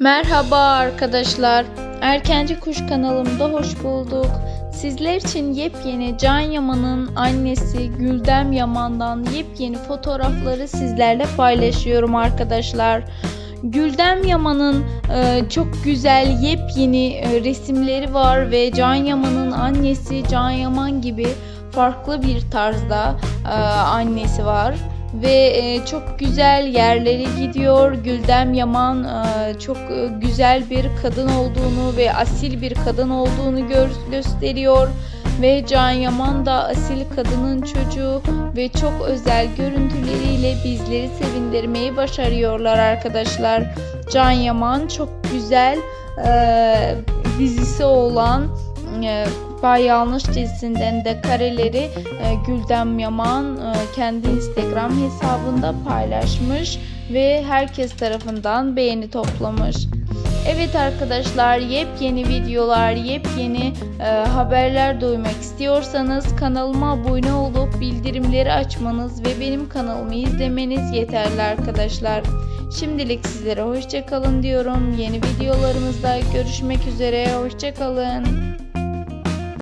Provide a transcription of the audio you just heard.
Merhaba arkadaşlar. Erkenci Kuş kanalımda hoş bulduk. Sizler için yepyeni Can Yaman'ın annesi Güldem Yaman'dan yepyeni fotoğrafları sizlerle paylaşıyorum arkadaşlar. Güldem Yaman'ın e, çok güzel yepyeni e, resimleri var ve Can Yaman'ın annesi Can Yaman gibi farklı bir tarzda e, annesi var ve e, çok güzel yerlere gidiyor. Güldem Yaman e, çok e, güzel bir kadın olduğunu ve asil bir kadın olduğunu gösteriyor ve Can Yaman da asil kadının çocuğu ve çok özel görüntüleriyle bizleri sevindirmeyi başarıyorlar arkadaşlar. Can Yaman çok güzel dizisi olan e, Bay dizisinden de kareleri e, Güldem Yaman e, kendi Instagram hesabında paylaşmış ve herkes tarafından beğeni toplamış. Evet arkadaşlar yepyeni videolar, yepyeni e, haberler duymak istiyorsanız kanalıma abone olup bildirimleri açmanız ve benim kanalımı izlemeniz yeterli arkadaşlar. Şimdilik sizlere hoşçakalın diyorum. Yeni videolarımızda görüşmek üzere. Hoşçakalın.